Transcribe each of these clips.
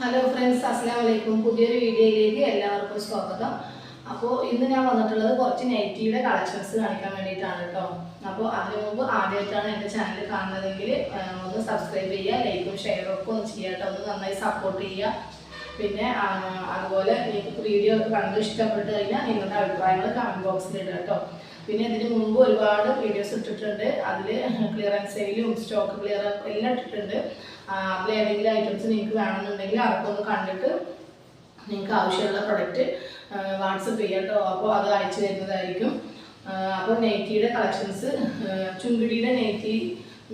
Hello friends അസ്സാം വലൈക്കും പുതിയൊരു വീഡിയോയിലേക്ക് എല്ലാവർക്കും സ്വാഗതം. അപ്പോൾ ഇന്ന് ഞാൻ വന്നിട്ടുള്ളത് കുറച്ച് നെറ്റീവിടെ കളക്ഷൻസ് കാണിക്കാൻ വേണ്ടിയിട്ടാണ് കേട്ടോ. അപ്പോൾ അതിനു മുമ്പ് ആദ്യമായിട്ടാണ് എന്റെ ചാനൽ കാണുന്നതെങ്കിൽ ഒന്ന് സബ്സ്ക്രൈബ് ചെയ്യുക ലൈക്കും ഷെയറും ഒക്കെ ഒന്ന് ചെയ്യുക കേട്ടോ. ഒന്ന് നന്നായി സപ്പോർട്ട് ചെയ്യുക. പിന്നെ അതുപോലെ നിങ്ങൾക്ക് വീഡിയോ ഒക്കെ കണ്ട് ഇഷ്ടപ്പെട്ട് കഴിഞ്ഞാൽ നിങ്ങളുടെ അഭിപ്രായങ്ങൾ കമന്റ് ബോക്സിൽ ഇടുക കേട്ടോ. പിന്നെ ഇതിന് മുമ്പ് ഒരുപാട് വീഡിയോസ് ഇട്ടിട്ടുണ്ട്. അതിൽ ക്ലിയറൻസ് സെയിലും സ്റ്റോക്ക് ക്ലിയർ എല്ലാം ഇട്ടിട്ടുണ്ട്. അതിൽ ഏതെങ്കിലും ഐറ്റംസ് നിങ്ങൾക്ക് വേണമെന്നുണ്ടെങ്കിൽ അതൊക്കെ ഒന്ന് കണ്ടിട്ട് നിങ്ങൾക്ക് ആവശ്യമുള്ള പ്രൊഡക്റ്റ് വാട്സപ്പ് ചെയ്യാട്ടോ അപ്പോൾ അത് അയച്ചു തരുന്നതായിരിക്കും. അപ്പോൾ നെയ്റ്റിയുടെ കളക്ഷൻസ് ചുങ്കിടിയുടെ നെയ്റ്റി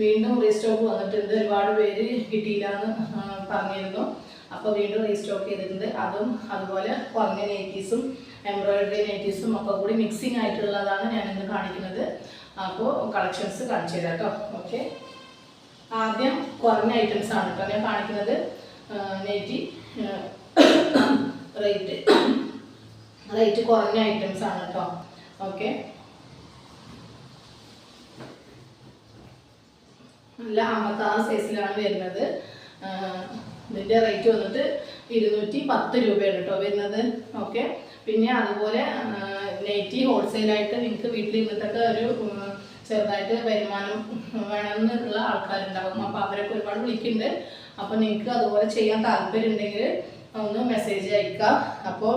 വീണ്ടും റീസ്റ്റോക്ക് വന്നിട്ടുണ്ട്. ഒരുപാട് പേര് കിട്ടിയില്ല എന്ന് പറഞ്ഞിരുന്നു. അപ്പോൾ വീണ്ടും റീസ്റ്റോക്ക് ചെയ്തിട്ടുണ്ട്. അതും അതുപോലെ കുറഞ്ഞ നെയ്റ്റീസും എംബ്രോയിഡറി നൈറ്റീസും ഒക്കെ കൂടി മിക്സിംഗ് ആയിട്ടുള്ളതാണ് ഞാൻ ഇന്ന് കാണിക്കുന്നത്. അപ്പോൾ കളക്ഷൻസ് കാണിച്ചു തരാം കേട്ടോ ഓക്കെ ആദ്യം കുറഞ്ഞ ഐറ്റംസ് ആണ് കേട്ടോ ഞാൻ കാണിക്കുന്നത്. നൈറ്റി റേറ്റ് റേറ്റ് കുറഞ്ഞ ഐറ്റംസ് ആണ് കേട്ടോ ഓക്കെ നല്ല അമ്പത്താറ് സൈസിലാണ് വരുന്നത്. ഇതിന്റെ റേറ്റ് വന്നിട്ട് ഇരുന്നൂറ്റി പത്ത് രൂപയാണ് കേട്ടോ വരുന്നത്. ഓക്കെ പിന്നെ അതുപോലെ നെയ്റ്റി ഹോൾസെയിലായിട്ട് നിങ്ങൾക്ക് വീട്ടിൽ ഇരുന്നിട്ടൊക്കെ ഒരു ചെറുതായിട്ട് വരുമാനം വേണമെന്നുള്ള ആൾക്കാരുണ്ടാകും അപ്പോൾ അവരൊക്കെ ഒരുപാട് വിളിക്കുന്നുണ്ട്. അപ്പോൾ നിങ്ങൾക്ക് അതുപോലെ ചെയ്യാൻ താല്പര്യം ഉണ്ടെങ്കിൽ ഒന്ന് മെസ്സേജ് അയക്കുക അപ്പോൾ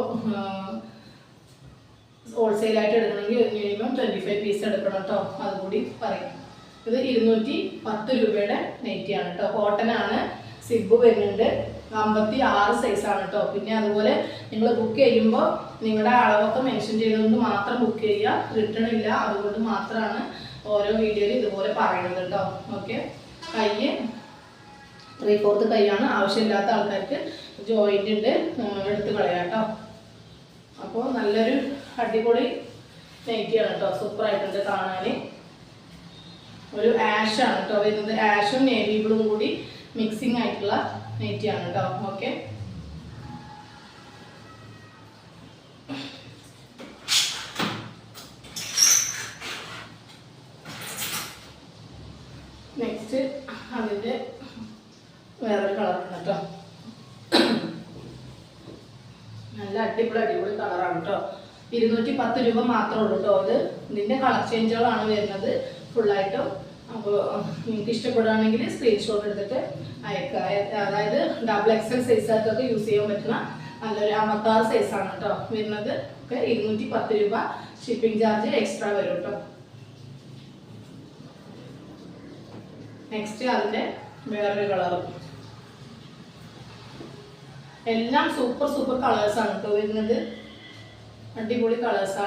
ഹോൾസെയിലായിട്ട് എടുക്കണമെങ്കിൽ മിനിമം ട്വന്റി ഫൈവ് പീസ് എടുക്കണം കേട്ടോ അതുകൂടി പറയാം. ഇത് ഇരുന്നൂറ്റി പത്ത് രൂപയുടെ നെയ്റ്റിയാണ് കേട്ടോ കോട്ടനാണ് സിബ് വരുന്നുണ്ട്. അമ്പത്തി ആറ് സൈസാണ് കേട്ടോ പിന്നെ അതുപോലെ നിങ്ങൾ ബുക്ക് ചെയ്യുമ്പോൾ നിങ്ങളുടെ അളവൊക്കെ മെൻഷൻ ചെയ്തുകൊണ്ട് മാത്രം ബുക്ക് ചെയ്യുക. റിട്ടേൺ ഇല്ല. അതുകൊണ്ട് മാത്രമാണ് ഓരോ വീഡിയോയിൽ ഇതുപോലെ പറയുന്നത് കേട്ടോ ഓക്കെ കൈ ത്രീ ഫോർത്ത് കൈയാണ് ആവശ്യമില്ലാത്ത ആൾക്കാർക്ക് ജോയിന്റ് ഉണ്ട് എടുത്ത് കളയാം കേട്ടോ അപ്പോൾ നല്ലൊരു അടിപൊളി നെയ്റ്റിയാണ് കേട്ടോ സൂപ്പർ ആയിട്ടുണ്ട് കാണാൻ ഒരു ആഷാണ് കേട്ടോ വരുന്നത് ആഷും നേവി ബ്ലൂവും കൂടി ആയിട്ടുള്ള ആണ് കേട്ടോ ഓക്കെ നെക്സ്റ്റ് അതിന്റെ വേറൊരു കളറാണ് കേട്ടോ നല്ല അടിപൊളി അടിപൊളി കളറാണ് കേട്ടോ ഇരുന്നൂറ്റി പത്ത് രൂപ മാത്രമേ ഉള്ളൂ കേട്ടോ അത് ഇതിന്റെ കളർ ചേഞ്ചുകളാണ് വരുന്നത്. ഫുള്ളായിട്ടും അപ്പോൾ നിങ്ങൾക്ക് ഇഷ്ടപ്പെടുകയാണെങ്കിൽ സ്ക്രീൻഷോട്ട് എടുത്തിട്ട് അയക്കുക അതായത് ഡബിൾ എക്സൽ സൈസായിട്ടൊക്കെ യൂസ് ചെയ്യാൻ പറ്റുന്ന നല്ലൊരു അമ്പത്താറ് സൈസാണ് കേട്ടോ വരുന്നത് ഒക്കെ ഇരുന്നൂറ്റി പത്ത് രൂപ ഷിപ്പിംഗ് ചാർജ് എക്സ്ട്രാ വരും കേട്ടോ നെക്സ്റ്റ് അതിന്റെ വേറൊരു കളറും എല്ലാം സൂപ്പർ സൂപ്പർ കളേഴ്സാണ് കേട്ടോ വരുന്നത്. അടിപൊളി കളേഴ്സ്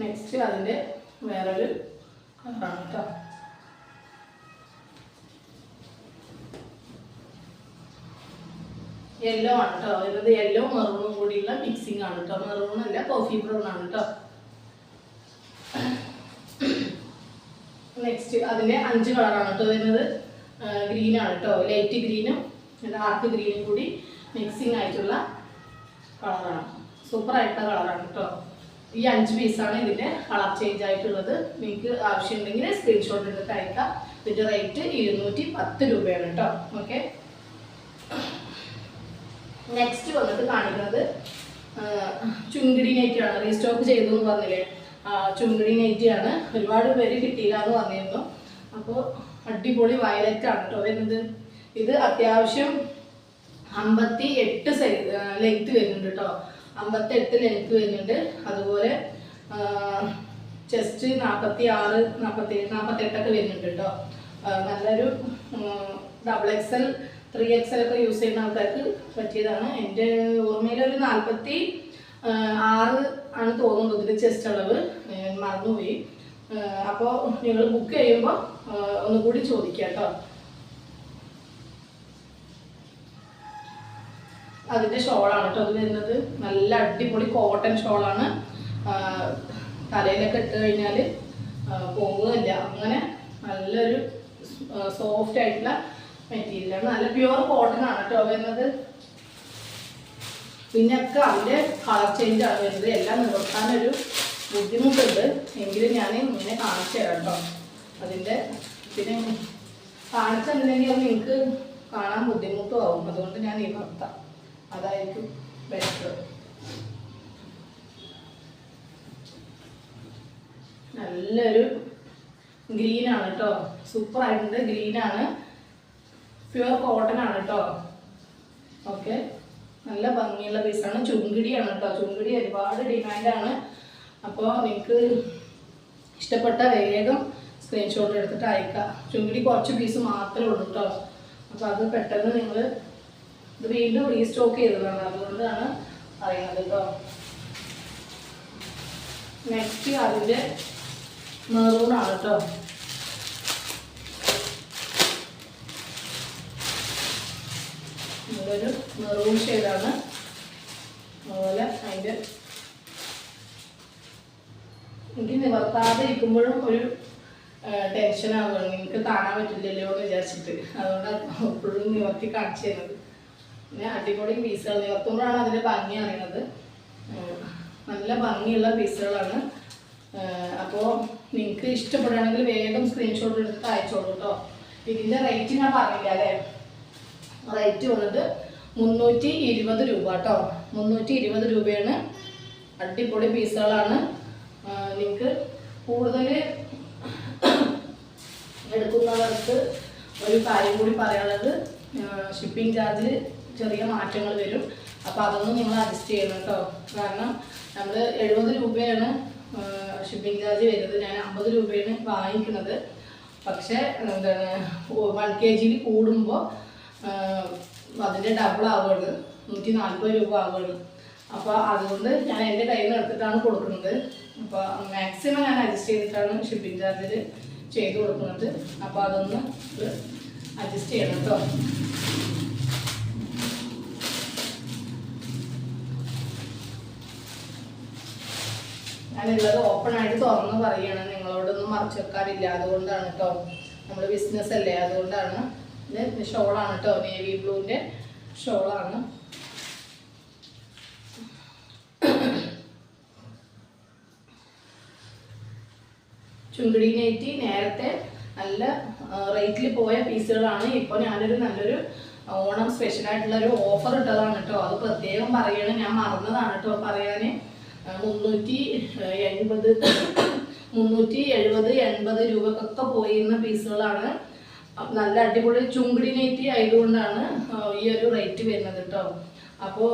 നെക്സ്റ്റ് അതിന്റെ വേറൊരു കേട്ടോ യെല്ലോ ആണ് കേട്ടോ വരുന്നത് യെല്ലോ മെറൂണും കൂടിയുള്ള മിക്സിംഗ് ആണ് കേട്ടോ മെറൂൺ അല്ല കോഫി ബ്രൗൺ ആണ് കേട്ടോ നെക്സ്റ്റ് അതിന്റെ അഞ്ച് കളറാണ് കേട്ടോ വരുന്നത്. ഗ്രീൻ ആണ് കേട്ടോ ലൈറ്റ് ഗ്രീനും ഡാർക്ക് ഗ്രീനും കൂടി മിക്സിംഗ് ആയിട്ടുള്ള കളറാണ് സൂപ്പർ ആയിട്ടുള്ള കളറാണ് കേട്ടോ ഈ അഞ്ച് പീസാണ് ഇതിന്റെ കളർ ചേഞ്ച് ആയിട്ടുള്ളത്. നിങ്ങൾക്ക് ആവശ്യമുണ്ടെങ്കിൽ സ്ക്രീൻഷോട്ട് എടുത്തിട്ട് അയക്കാം. ഇതിന്റെ റേറ്റ് ഇരുന്നൂറ്റി പത്ത് രൂപയാണ് കേട്ടോ ഓക്കെ നെക്സ്റ്റ് വന്നിട്ട് കാണിക്കുന്നത് ചുങ്കിടി നൈറ്റിയാണ് റീസ്റ്റോക്ക് ചെയ്തു എന്ന് പറഞ്ഞില്ലേ? ചുങ്കിടി നൈറ്റിയാണ് ഒരുപാട് പേര് കിട്ടിയില്ല എന്ന് പറഞ്ഞിരുന്നു. അപ്പോൾ അടിപൊളി വയലറ്റ് ആണ് കേട്ടോ വരുന്നത്. ഇത് അത്യാവശ്യം അമ്പത്തി എട്ട് സൈസ് ലെങ്ത് വരുന്നുണ്ട് കേട്ടോ അമ്പത്തി എട്ട് ലെങ്ത് വരുന്നുണ്ട്. അതുപോലെ ചെസ്റ്റ് നാൽപ്പത്തി ആറ് നാൽപ്പത്തി നാൽപ്പത്തെട്ടൊക്കെ വരുന്നുണ്ട് കേട്ടോ നല്ലൊരു ഡബിൾ എക്സൽ ത്രീ എക്സൽ ഒക്കെ യൂസ് ചെയ്യുന്ന ആൾക്കാർക്ക് പറ്റിയതാണ്. എന്റെ ഓർമ്മയിൽ ഒരു നാൽപ്പത്തി ആറ് ആണ് തോന്നുന്നത് ഇതിന്റെ ചെസ്റ്റ് അളവ്. മറന്നുപോയി. അപ്പോൾ നിങ്ങൾ ബുക്ക് ചെയ്യുമ്പോൾ ഒന്നുകൂടി ചോദിക്കാം കേട്ടോ അതിന്റെ ഷോളാണ് കേട്ടോ അത് വരുന്നത് നല്ല അടിപൊളി കോട്ടൺ ഷോളാണ്. തലയിലൊക്കെ ഇട്ട് കഴിഞ്ഞാൽ പോകുകയില്ല അങ്ങനെ നല്ലൊരു സോഫ്റ്റ് ആയിട്ടുള്ള മെറ്റീരിയലാണ് നല്ല പ്യുവർ കോട്ടൺ ആണ് കേട്ടോ വരുന്നത്. പിന്നെ ഒക്കെ അതിന്റെ കളർ ചേഞ്ച് ആണ് വരുന്നത്. എല്ലാം നിവർത്താനൊരു ബുദ്ധിമുട്ടുണ്ട്. എങ്കിലും ഞാൻ ഇങ്ങനെ കാണിച്ചു തരാം കേട്ടോ അതിന്റെ പിന്നെ കാണിച്ചിട്ടുണ്ടെങ്കിൽ അത് നിങ്ങൾക്ക് കാണാൻ ബുദ്ധിമുട്ടും ആവും. അതുകൊണ്ട് ഞാൻ നിവർത്താം അതായിരിക്കും ബെറ്റർ നല്ലൊരു ഗ്രീനാണ് കേട്ടോ സൂപ്പർ ആയിട്ടുണ്ട്. ഗ്രീനാണ് പ്യുവർ കോട്ടൺ ആണ് കേട്ടോ ഓക്കെ നല്ല ഭംഗിയുള്ള പീസാണ് ചുങ്കിടിയാണ് കേട്ടോ ചുങ്കിടി ഒരുപാട് ഡിമാൻഡാണ് അപ്പോൾ നിങ്ങൾക്ക് ഇഷ്ടപ്പെട്ട വേഗം സ്ക്രീൻഷോട്ട് എടുത്തിട്ട് അയക്കാം. ചുങ്കിടി കുറച്ച് പീസ് മാത്രമേ ഉള്ളൂ കേട്ടോ അപ്പോൾ അത് പെട്ടെന്ന് നിങ്ങൾ ഇത് വീണ്ടും റീസ്റ്റോക്ക് ചെയ്തതാണ്. അതുകൊണ്ടാണ് അറിയുന്നത് കേട്ടോ. നെക്സ്റ്റ് അതിന്റെ മെറൂണാണ് കേട്ടോ. ഇതൊരു മെറൂൺ ഷെയ്ഡാണ് അതുപോലെ അതിന്റെ എനിക്ക് നിവർത്താതെ ഇരിക്കുമ്പോഴും ഒരു ടെൻഷൻ ആവുകയാണ്. നിങ്ങൾക്ക് കാണാൻ പറ്റില്ലല്ലോ എന്ന് വിചാരിച്ചിട്ട്. അതുകൊണ്ട് എപ്പോഴും നിവർത്തി കാണിച്ചു തരുന്നത്. പിന്നെ അടിപൊളി പീസുകൾ നിവർത്തുമ്പോഴാണ് അതിന്റെ ഭംഗി അറിയുന്നത് നല്ല ഭംഗിയുള്ള പീസുകളാണ് അപ്പോൾ നിങ്ങൾക്ക് ഇഷ്ടപ്പെടുകയാണെങ്കിൽ വേഗം സ്ക്രീൻഷോട്ട് എടുത്ത് അയച്ചോളൂ കേട്ടോ ഇതിന്റെ റേറ്റ് ഞാൻ പറഞ്ഞില്ല അല്ലേ? റേറ്റ് വന്നത് മുന്നൂറ്റി ഇരുപത് രൂപ കേട്ടോ മുന്നൂറ്റി ഇരുപത് രൂപയാണ് അടിപൊളി പീസുകളാണ് നിങ്ങൾക്ക് കൂടുതൽ എടുക്കുന്നവർക്ക് ഒരു കാര്യം കൂടി പറയാനുള്ളത്. ഷിപ്പിംഗ് ചാർജിൽ ചെറിയ മാറ്റങ്ങൾ വരും. അപ്പോൾ അതൊന്നും നിങ്ങൾ അഡ്ജസ്റ്റ് ചെയ്യണം കേട്ടോ കാരണം നമ്മൾ എഴുപത് രൂപയാണ് ഷിപ്പിംഗ് ചാർജ് വരുന്നത്. ഞാൻ അമ്പത് രൂപയാണ് വാങ്ങിക്കുന്നത്. പക്ഷേ എന്താണ് വൺ കെ ജിയിൽ കൂടുമ്പോൾ അതിന്റെ ഡബിൾ ആവുകയാണ്. നൂറ്റി നാൽപ്പത് രൂപ ആവുകയാണ്. അപ്പോൾ അതുകൊണ്ട് ഞാൻ എന്റെ കയ്യിൽ നിന്ന് എടുത്തിട്ടാണ് കൊടുക്കുന്നത്. അപ്പോൾ മാക്സിമം ഞാൻ അഡ്ജസ്റ്റ് ചെയ്തിട്ടാണ് ഷിപ്പിംഗ് ചാർജിൽ ചെയ്ത് കൊടുക്കുന്നത്. അപ്പോൾ അതൊന്ന് അഡ്ജസ്റ്റ് ചെയ്യണം കേട്ടോ ഞാനുള്ളത് ഓപ്പൺ ആയിട്ട് തുറന്ന് പറയുകയാണ് നിങ്ങളോടൊന്നും മറച്ചു വെക്കാറില്ല അതുകൊണ്ടാണ് കേട്ടോ നമ്മൾ ബിസിനസ് അല്ലേ? അതുകൊണ്ടാണ് ഇത് ഷോളാണ് കേട്ടോ നേവി ബ്ലൂവിന്റെ ഷോളാണ്. ചുങ്കിടി നൈറ്റി നേരത്തെ നല്ല റേറ്റിൽ പോയ പീസുകളാണ്. ഇപ്പോൾ ഞാനൊരു നല്ലൊരു ഓണം ഒരു ഓഫർ ഇട്ടതാണ് കേട്ടോ അത് പ്രത്യേകം പറയണം. ഞാൻ മറന്നതാണ് കേട്ടോ പറയാൻ മുന്നൂറ്റി എൺപത് മുന്നൂറ്റി എഴുപത് എൺപത് രൂപക്കൊക്കെ പോയിരുന്ന പീസുകളാണ്. നല്ല അടിപൊളി ചുങ്കിടി നെറ്റി ആയതുകൊണ്ടാണ് ഈ ഒരു റേറ്റ് വരുന്നത് കേട്ടോ. അപ്പോൾ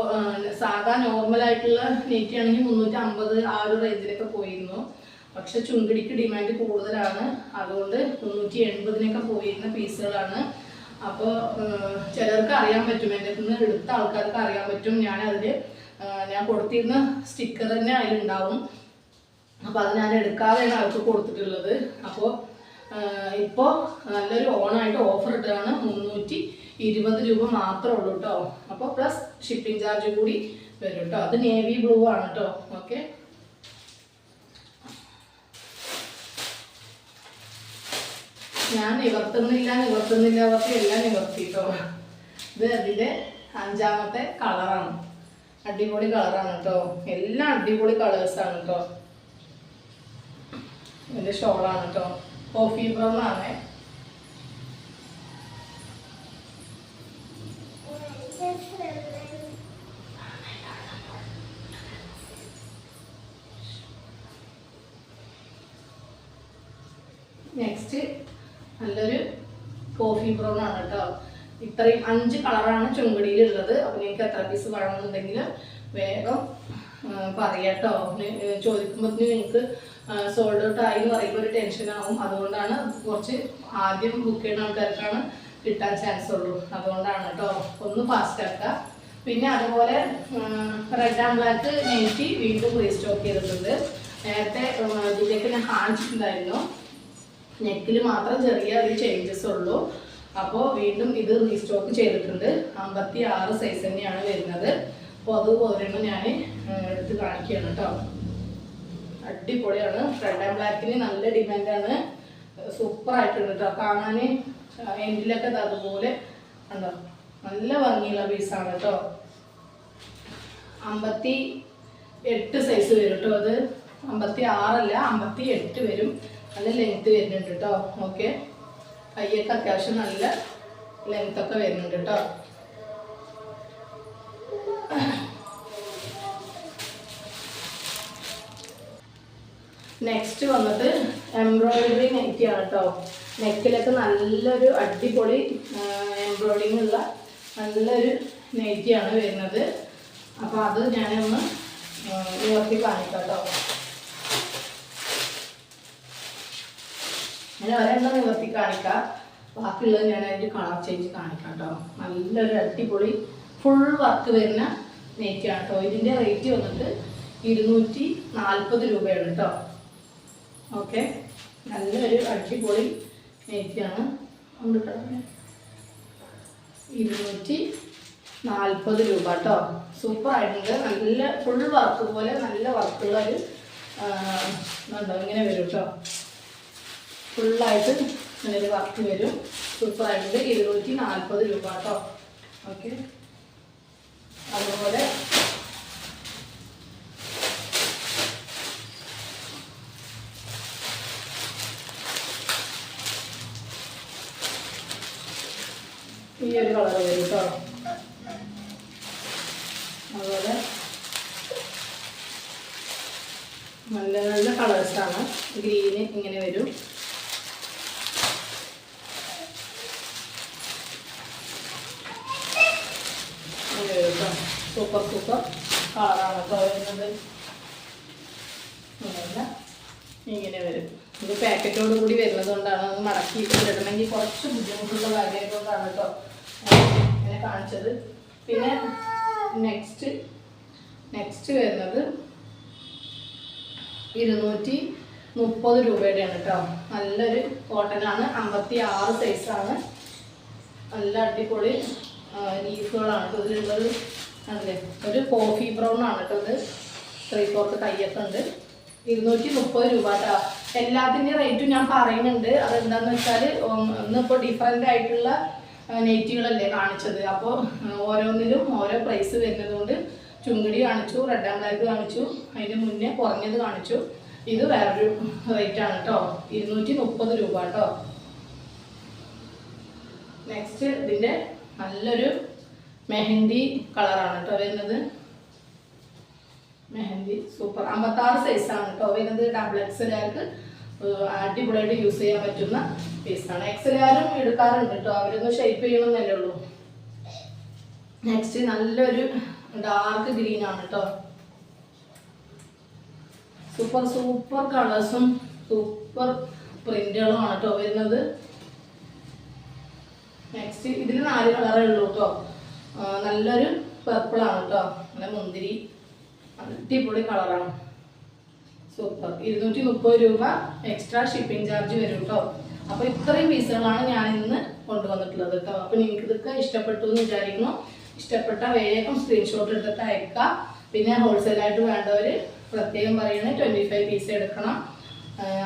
സാധാ നോർമൽ ആയിട്ടുള്ള നെറ്റി ആണെങ്കിൽ മുന്നൂറ്റി അമ്പത് ആ ഒരു റേഞ്ചിലൊക്കെ പോയിരുന്നു. പക്ഷെ ചുങ്കിടിക്ക് ഡിമാൻഡ് കൂടുതലാണ്. അതുകൊണ്ട് മുന്നൂറ്റി എൺപതിനൊക്കെ പോയിരുന്ന പീസുകളാണ്. അപ്പോൾ ചിലർക്ക് അറിയാൻ പറ്റും. എന്റെ നിന്ന് എടുത്ത ആൾക്കാർക്ക് അറിയാൻ പറ്റും. ഞാൻ അതിൽ ഞാൻ കൊടുത്തിരുന്ന സ്റ്റിക്കർ തന്നെ അതിലുണ്ടാവും. അപ്പോൾ അത് ഞാൻ എടുക്കാതെയാണ് അവർക്ക് കൊടുത്തിട്ടുള്ളത്. അപ്പോൾ ഇപ്പോൾ നല്ലൊരു ഓണായിട്ട് ഓഫർ ഇട്ടതാണ് മുന്നൂറ്റി ഇരുപത് രൂപ മാത്രമേ ഉള്ളൂ കേട്ടോ അപ്പോൾ പ്ലസ് ഷിപ്പിംഗ് ചാർജ് കൂടി വരും കേട്ടോ അത് നേവി ബ്ലൂ ആണ് കേട്ടോ ഓക്കെ ഞാൻ നിവർത്തുന്നില്ല നിവർത്തുന്നില്ല അവർക്ക് എല്ലാം നിവർത്തി കേട്ടോ ഇത് അതിന്റെ അഞ്ചാമത്തെ കളറാണ് അടിപൊളി കളറാണ് കേട്ടോ എല്ലാം അടിപൊളി കളേഴ്സാണ് കേട്ടോ ഇതിന്റെ ഷോളാണ് കേട്ടോ കോഫി ബ്രൗൺ ആണ്. നെക്സ്റ്റ് നല്ലൊരു കോഫി ബ്രൗൺ ആണ് കേട്ടോ ഇത്രയും അഞ്ച് കളറാണ് ചുങ്കടിയിൽ ഉള്ളത് അപ്പോൾ നിങ്ങൾക്ക് എത്ര പീസ് വേണമെന്നുണ്ടെങ്കിൽ വേഗം പറയാട്ടോ. ചോദിക്കുമ്പോൾ നിങ്ങൾക്ക് സോൾഡ് ഔട്ട് ആയി എന്ന് പറയുമ്പോൾ ഒരു ടെൻഷൻ ആവും. അതുകൊണ്ടാണ് കുറച്ച് ആദ്യം ബുക്ക് ചെയ്യുന്ന ആൾക്കാർക്കാണ് കിട്ടാൻ ചാൻസ് ഉള്ളൂ. അതുകൊണ്ടാണ് കേട്ടോ ഒന്ന് ഫാസ്റ്റ് ആക്കുക. പിന്നെ അതുപോലെ റെഡ് ആൻഡ് ബ്ലാക്ക് നെറ്റി വീണ്ടും റീസ്റ്റോക്ക് ചെയ്തിട്ടുണ്ട്. നേരത്തെ ഇതിലേക്ക് ഞാൻ കാണിച്ചിട്ടുണ്ടായിരുന്നു. നെക്കിൽ മാത്രം ചെറിയ ഒരു ചേഞ്ചസ് ഉള്ളൂ. അപ്പോൾ വീണ്ടും ഇത് റീസ്റ്റോക്ക് ചെയ്തിട്ടുണ്ട്. അമ്പത്തി ആറ് സൈസ് തന്നെയാണ് വരുന്നത്. അപ്പോൾ അത് ഞാൻ എടുത്ത് കാണിക്കുകയാണ് കേട്ടോ അടിപൊളിയാണ്. റെഡ് ആൻഡ് ബ്ലാക്കിന് നല്ല ഡിമാൻഡാണ് സൂപ്പർ ആയിട്ടുണ്ട് കേട്ടോ കാണാൻ എൻഡിലൊക്കെ അതുപോലെ ഉണ്ടോ നല്ല ഭംഗിയുള്ള പീസാണ് കേട്ടോ അമ്പത്തി എട്ട് സൈസ് വരും കേട്ടോ അത്. അമ്പത്തി ആറല്ല അമ്പത്തി എട്ട് വരും. നല്ല ലെങ്ത് വരുന്നുണ്ട് കേട്ടോ ഓക്കെ കയ്യൊക്കെ അത്യാവശ്യം നല്ല ലെങ്ത് ഒക്കെ വരുന്നുണ്ട് കേട്ടോ. നെക്സ്റ്റ് വന്നത് എംബ്രോയിഡറി നെറ്റി ആണ് കേട്ടോ. നെക്കിലൊക്കെ നല്ലൊരു അടിപൊളി എംബ്രോയിഡിങ് ഉള്ള നല്ലൊരു നെറ്റിയാണ് വരുന്നത്. അപ്പോൾ അത് ഞാനൊന്ന് ഉയർത്തി കാണിക്കാം കേട്ടോ. ഞാൻ ഒരെണ്ണം നിവർത്തി കാണിക്കാം. ബാക്കിയുള്ളത് ഞാൻ അതിന്റെ കളർ ചേഞ്ച് കാണിക്കാം കേട്ടോ നല്ലൊരു അടിപൊളി ഫുൾ വർക്ക് വരുന്ന നെറ്റിയാണ് കേട്ടോ ഇതിന്റെ റേറ്റ് വന്നിട്ട് ഇരുന്നൂറ്റി നാൽപ്പത് രൂപയാണ് കേട്ടോ ഓക്കെ നല്ലൊരു അടിപൊളി കേട്ടോ. ഇരുന്നൂറ്റി നാൽപ്പത് രൂപ കേട്ടോ സൂപ്പർ ആയിട്ടുണ്ട്. നല്ല ഫുൾ വർക്ക് പോലെ നല്ല വർക്കുള്ള ഒരു ഇങ്ങനെ വരും കേട്ടോ ഫുള്ളായിട്ട് ഇങ്ങനെ ഒരു വർക്ക് വരും. സൂപ്പർ ആയിട്ടുണ്ട് ഇരുന്നൂറ്റി നാൽപ്പത് രൂപ കേട്ടോ. ഓക്കെ അതുപോലെ ഈ ഒരു കളർ വരും കേട്ടോ അതുപോലെ നല്ല നല്ല കളേഴ്സാണ് ഗ്രീന് ഇങ്ങനെ വരും ഇങ്ങനെ വരും കേട്ടോ സൂപ്പർ സൂപ്പർ. കളറാണ് കേട്ടോ വരുന്നത്. ഇങ്ങനെ വരും. ഇത് പാക്കറ്റോട് കൂടി വരുന്നത് കൊണ്ടാണ് അത് മടക്കിയിട്ട് ഇടണമെങ്കിൽ കുറച്ച് ബുദ്ധിമുട്ടുള്ള കാര്യം കൊണ്ടാണ് കേട്ടോ ഇങ്ങനെ കാണിച്ചത്. പിന്നെ നെക്സ്റ്റ് നെക്സ്റ്റ് വരുന്നത് ഇരുന്നൂറ്റി മുപ്പത് രൂപയുടെയാണ് കേട്ടോ. നല്ലൊരു കോട്ടനാണ്. അമ്പത്തി ആറ് സൈസാണ് നല്ല അടിപൊളി ലീഫുകളാണ് ഇതിലുള്ളത്. അല്ലേ ഒരു കോഫി ബ്രൗൺ ആണ് കേട്ടോ ഇത്. ത്രീ ഫോർത്ത് കയ്യൊക്കെ ഉണ്ട്. ഇരുന്നൂറ്റി മുപ്പത് രൂപ കേട്ടോ എല്ലാത്തിന്റെയും റേറ്റും ഞാൻ പറയുന്നുണ്ട്. അതെന്താന്ന് വെച്ചാൽ ഇന്നിപ്പോൾ ഡിഫറെന്റ് ആയിട്ടുള്ള നെറ്റുകളല്ലേ കാണിച്ചത്. അപ്പോൾ ഓരോന്നിലും ഓരോ പ്രൈസ് വരുന്നതുകൊണ്ട് കൊണ്ട് ചുങ്കിടി കാണിച്ചു റെഡ് ആൻഡ് ബ്ലാക്ക് കാണിച്ചു അതിന് മുന്നേ കുറഞ്ഞത് കാണിച്ചു. ഇത് വേറൊരു റേറ്റ് ആണ് കേട്ടോ ഇരുന്നൂറ്റി മുപ്പത് രൂപ കേട്ടോ നെക്സ്റ്റ് ഇതിന്റെ നല്ലൊരു മെഹന്തി കളറാണ് കേട്ടോ വരുന്നത്. മെഹന്തി സൂപ്പർ. അമ്പത്താറ് സൈസാണ് കേട്ടോ വരുന്നത്. ഡബിൾ എക്സലുകാർക്ക് അടിപൊളിയായിട്ട് യൂസ് ചെയ്യാൻ പറ്റുന്ന പീസാണ് എക്സലുകാരും എടുക്കാറുണ്ട് കേട്ടോ. അവരൊന്ന് ഷേപ്പ് ചെയ്യണമെന്നല്ലേ ഉള്ളൂ. നെക്സ്റ്റ് നല്ലൊരു ഡാർക്ക് ഗ്രീൻ ആണ് കേട്ടോ. സൂപ്പർ സൂപ്പർ കളേഴ്സും സൂപ്പർ പ്രിന്റുകളുമാണ് കേട്ടോ വരുന്നത്. നെക്സ്റ്റ് ഇതിൽ നാല് കളറേ ഉള്ളൂ കേട്ടോ. നല്ലൊരു ആണ് കേട്ടോ നല്ല മുന്തിരി. അടിപൊളി കളറാണ് സൂപ്പർ ഇരുന്നൂറ്റി മുപ്പത് രൂപ എക്സ്ട്രാ ഷിപ്പിംഗ് ചാർജ് വരും കേട്ടോ അപ്പോൾ ഇത്രയും പീസുകളാണ് ഞാൻ ഇന്ന് കൊണ്ടുവന്നിട്ടുള്ളത് കേട്ടോ അപ്പോൾ നിങ്ങൾക്ക് ഇതൊക്കെ ഇഷ്ടപ്പെട്ടു എന്ന് വിചാരിക്കുന്നു. ഇഷ്ടപ്പെട്ട വേഗം സ്ക്രീൻഷോട്ട് എടുത്തിട്ട് അയക്കുക. പിന്നെ ഹോൾസെയിലായിട്ട് വേണ്ടവർ പ്രത്യേകം പറയണേ ട്വന്റി ഫൈവ് പീസ് എടുക്കണം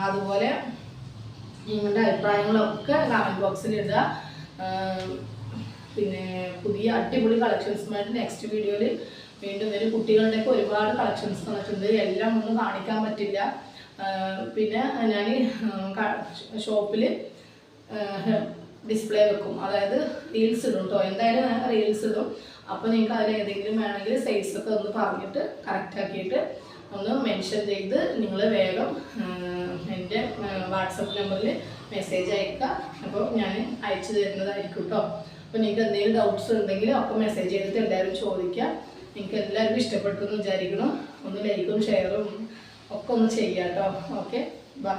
അതുപോലെ നിങ്ങളുടെ അഭിപ്രായങ്ങളൊക്കെ കമന്റ് ബോക്സിൽ ഇടുക. പിന്നെ പുതിയ അടിപൊളി കളക്ഷൻസുമായിട്ട് നെക്സ്റ്റ് വീഡിയോയിൽ വീണ്ടും വരും കുട്ടികളുടെയൊക്കെ ഒരുപാട് കളക്ഷൻസ് വന്നിട്ടുണ്ട് എല്ലാം ഒന്നും കാണിക്കാൻ പറ്റില്ല. പിന്നെ ഞാൻ ഷോപ്പിൽ ഡിസ്പ്ലേ വെക്കും. അതായത് റീൽസ് ഇടും കേട്ടോ എന്തായാലും ഞാൻ റീൽസ് ഇടും. അപ്പോൾ നിങ്ങൾക്ക് അതിൽ ഏതെങ്കിലും വേണമെങ്കിൽ സൈസ് ഒക്കെ ഒന്ന് പറഞ്ഞിട്ട് കറക്റ്റാക്കിയിട്ട് ഒന്ന് മെൻഷൻ ചെയ്ത് നിങ്ങൾ വേഗം എന്റെ വാട്സപ്പ് നമ്പറിൽ മെസ്സേജ് അയക്കുക. അപ്പോൾ ഞാൻ അയച്ചു തരുന്നതായിരിക്കും കേട്ടോ അപ്പോൾ നിങ്ങൾക്ക് എന്തെങ്കിലും ഡൗട്ട്സ് ഉണ്ടെങ്കിൽ അപ്പോൾ മെസ്സേജ് ചെയ്തിട്ട് എല്ലാവരും ചോദിക്കാം. നിങ്ങൾക്ക് എല്ലാവർക്കും ഇഷ്ടപ്പെട്ടു എന്ന് വിചാരിക്കണം ഒന്ന് ലൈക്കും ഷെയറും ഒക്കെ ഒന്ന് ചെയ്യാം കേട്ടോ ഓക്കെ ബൈ